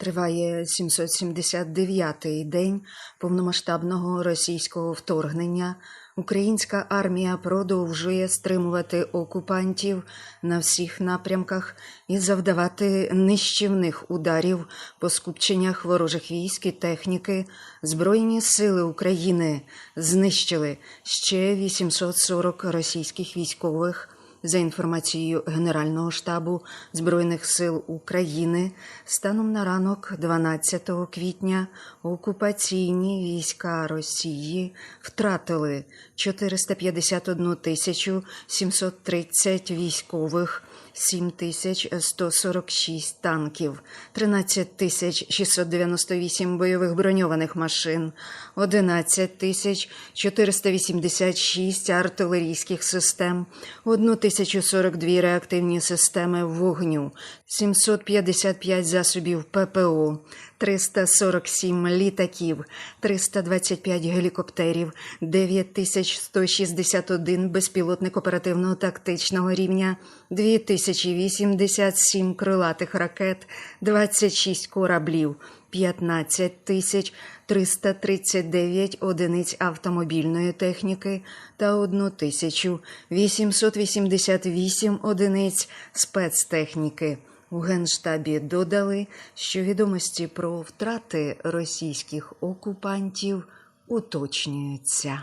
Триває 779-й день повномасштабного російського вторгнення. Українська армія продовжує стримувати окупантів на всіх напрямках і завдавати нищівних ударів по скупченнях ворожих військ і техніки. Збройні сили України знищили ще 840 російських військових. За інформацією Генерального штабу Збройних сил України, станом на ранок 12 квітня окупаційні війська Росії втратили 451 тисячу 730 військових, 7146 танків, 13 тисяч 698 бойових броньованих машин, 11 тисяч 486 артилерійських систем, 1042 реактивні системи вогню, 755 засобів ППО, 347 літаків, 325 гелікоптерів, 9161 безпілотник оперативного тактичного рівня, 2087 крилатих ракет, 26 кораблів, 15 тисяч 339 одиниць автомобільної техніки та 1 тисячу 888 одиниць спецтехніки. У Генштабі додали, що відомості про втрати російських окупантів уточнюються.